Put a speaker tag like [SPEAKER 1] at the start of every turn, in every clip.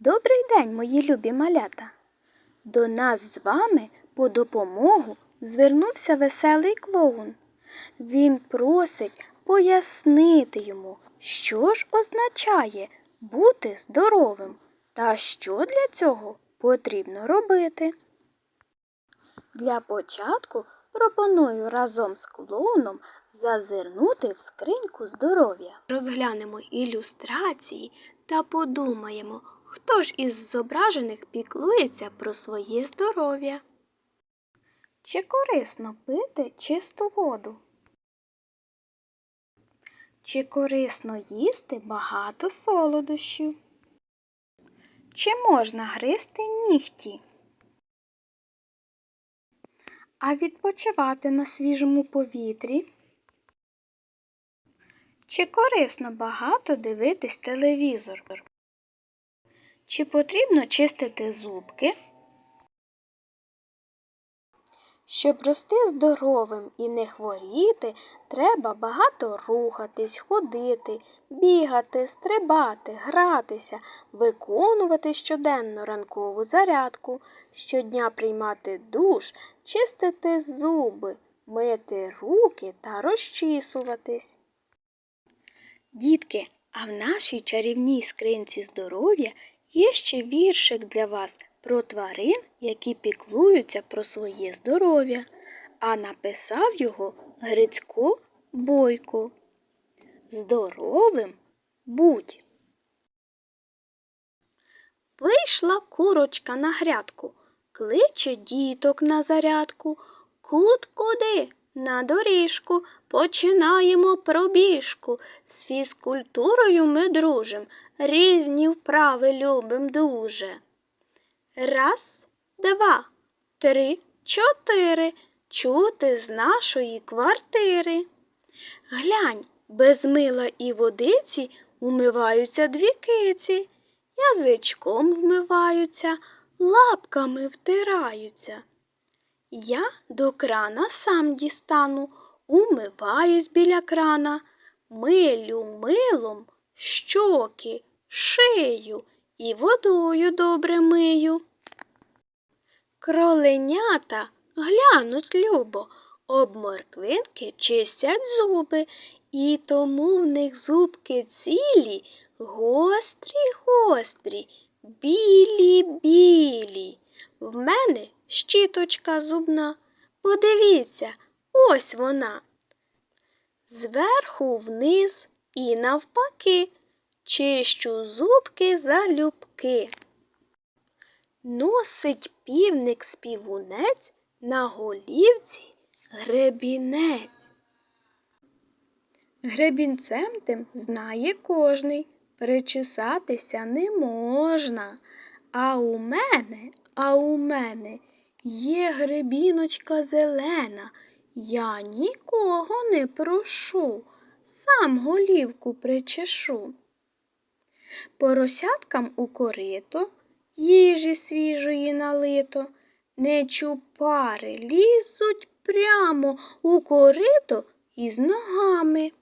[SPEAKER 1] Добрий день, мої любі малята! До нас з вами по допомогу звернувся веселий клоун. Він просить пояснити йому, що ж означає бути здоровим та що для цього потрібно робити. Для початку пропоную разом з клоуном зазирнути в скриньку здоров'я. Розглянемо ілюстрації та подумаємо, хто ж із зображених піклується про своє здоров'я. Чи корисно пити чисту воду? Чи корисно їсти багато солодощів? Чи можна гризти нігті? А відпочивати на свіжому повітрі? Чи корисно багато дивитись телевізор? Чи потрібно чистити зубки? Щоб рости здоровим і не хворіти, треба багато рухатись, ходити, бігати, стрибати, гратися, виконувати щоденно ранкову зарядку, щодня приймати душ, чистити зуби, мити руки та розчісуватись. Дітки, а в нашій чарівній скринці здоров'я є ще віршик для вас про тварин, які піклуються про своє здоров'я, а написав його Грицько Бойко. Здоровим будь. Вийшла курочка на грядку, кличе діток на зарядку. Кут куди? На доріжку починаємо пробіжку. З фізкультурою ми дружим, різні вправи любим дуже. Раз, два, три, чотири. Чути з нашої квартири. Глянь, без мила і водиці умиваються дві киці, язичком вмиваються, лапками втираються. Я до крана сам дістану, умиваюсь біля крана, милю милом щоки, шию і водою добре мию. Кроленята глянуть любо, об морквинки чистять зуби, і тому в них зубки цілі, гострі, гострі, білі, білі. В мене щіточка зубна. Подивіться, ось вона. Зверху вниз і навпаки, чищу зубки залюбки. Носить півник співунець на голівці гребінець. Гребінцем тим знає кожний, причесатися не можна. А у мене, а у мене є гребіночка зелена. Я нікого не прошу, сам голівку причешу. Поросяткам у корито, їжі свіжої налито, не чупари лізуть прямо у корито із ногами.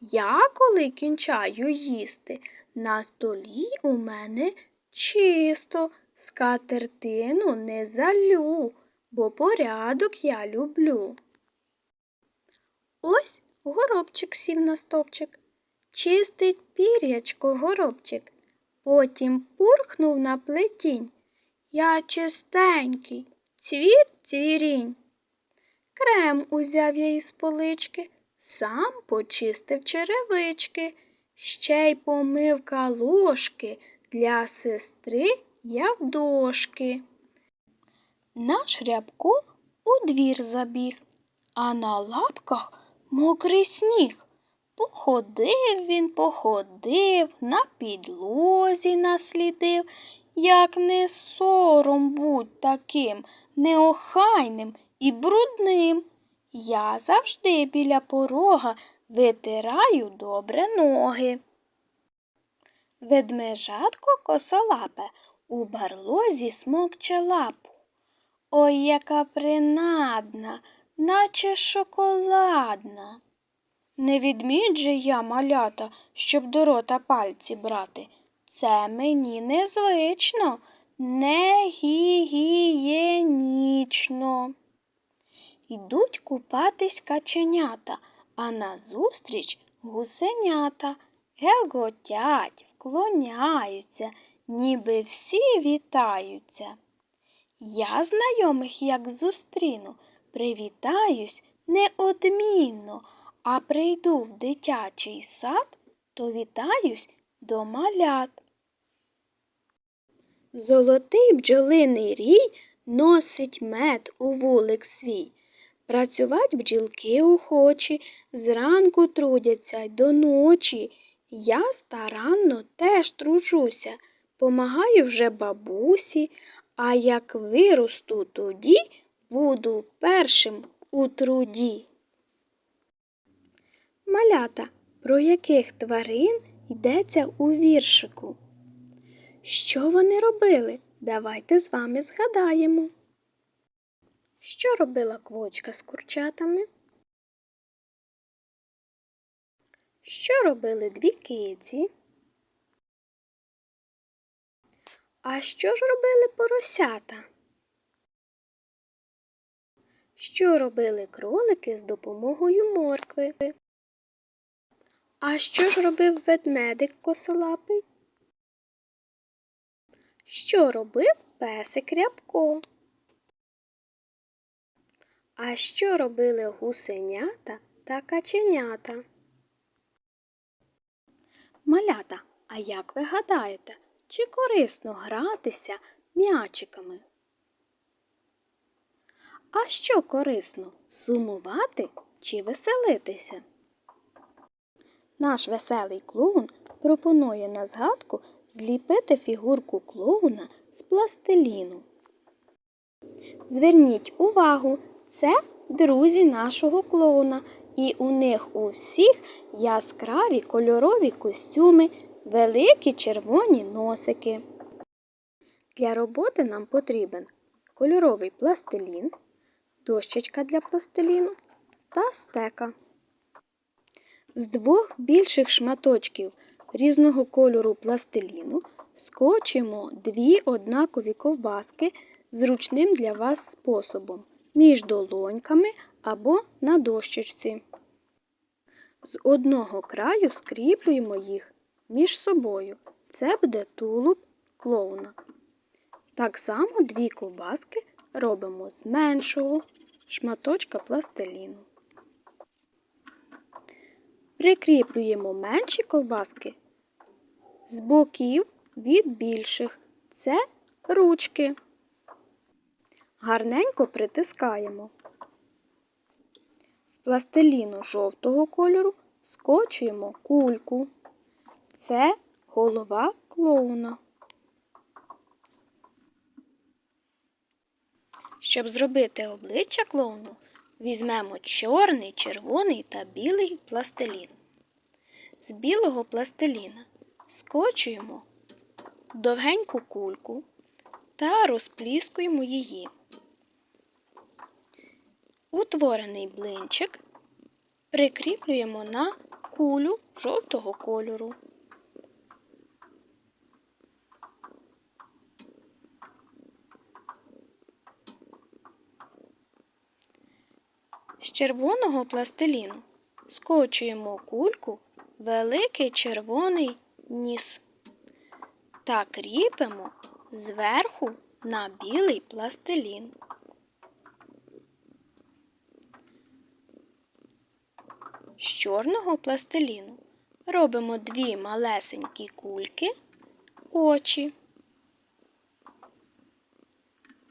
[SPEAKER 1] Я, коли кінчаю їсти, на столі у мене чисто, скатертину не залю, бо порядок я люблю. Ось горобчик сів на стовпчик, чистить пір'ячко горобчик, потім пурхнув на плетінь. Я чистенький, цвір цвірінь. Крем узяв я із полички, сам почистив черевички, ще й помив калошки для сестри я в дошки. Наш рябко у двір забіг, а на лапках мокрий сніг. Походив він, походив, на підлозі наслідив, як не сором будь таким неохайним і брудним. Я завжди біля порога витираю добре ноги. Ведмежатко косолапе у барлозі смокче лапу. Ой, яка принадна, наче шоколадна. Не відмідь же я малята, щоб до рота пальці брати. Це мені незвично, не гігієнічно. Ідуть купатись каченята, а назустріч гусенята. Гелготять, вклоняються, ніби всі вітаються. Я знайомих як зустріну, привітаюсь неодмінно, а прийду в дитячий сад, то вітаюсь до малят. Золотий бджолиний рій носить мед у вулик свій. Працювать бджілки охочі, зранку трудяться й до ночі. Я старанно теж тружуся, помагаю вже бабусі, а як виросту тоді, буду першим у труді. Малята, про яких тварин йдеться у віршику? Що вони робили? Давайте з вами згадаємо. Що робила квочка з курчатами? Що робили дві киці? А що ж робили поросята? Що робили кролики з допомогою моркви? А що ж робив ведмедик косолапий? Що робив песик рябко? А що робили гусенята та каченята? Малята, а як ви гадаєте, чи корисно гратися м'ячиками? А що корисно сумувати чи веселитися? Наш веселий клоун пропонує на згадку зліпити фігурку клоуна з пластиліну. Зверніть увагу, це друзі нашого клоуна, і у них у всіх яскраві кольорові костюми, великі червоні носики. Для роботи нам потрібен кольоровий пластилін, дощечка для пластиліну та стека. З двох більших шматочків різного кольору пластиліну скочимо дві однакові ковбаски зручним для вас способом між долоньками або на дощечці. З одного краю скріплюємо їх між собою. Це буде тулуб клоуна. Так само дві ковбаски робимо з меншого шматочка пластиліну. Прикріплюємо менші ковбаски з боків від більших. Це ручки. Гарненько притискаємо. З пластиліну жовтого кольору скочуємо кульку. Це голова клоуна. Щоб зробити обличчя клоуну, візьмемо чорний, червоний та білий пластилін. З білого пластиліна скочуємо довгеньку кульку та розпліскуємо її. Утворений блинчик прикріплюємо на кулю жовтого кольору. Червоного пластиліну. Скочуємо кульку. Великий червоний ніс. Та кріпимо зверху на білий пластилін. З чорного пластиліну. Робимо дві малесенькі кульки, очі.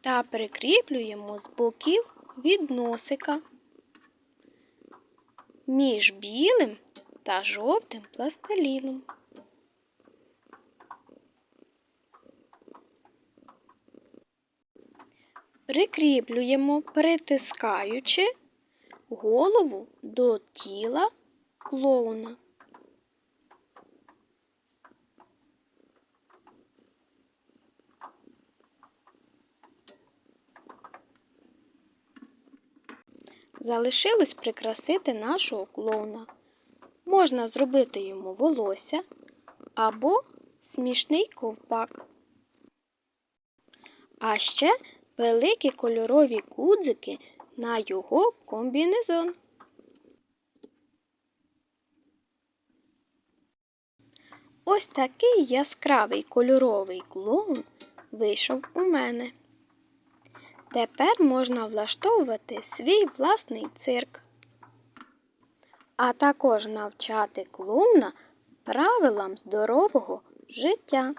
[SPEAKER 1] Та прикріплюємо з боків від носика між білим та жовтим пластиліном. Прикріплюємо, притискаючи голову до тіла клоуна. Залишилось прикрасити нашого клоуна. Можна зробити йому волосся або смішний ковпак. А ще великі кольорові гудзики на його комбінезон. Ось такий яскравий кольоровий клоун вийшов у мене. Тепер можна влаштовувати свій власний цирк, а також навчати клоуна правилам здорового життя.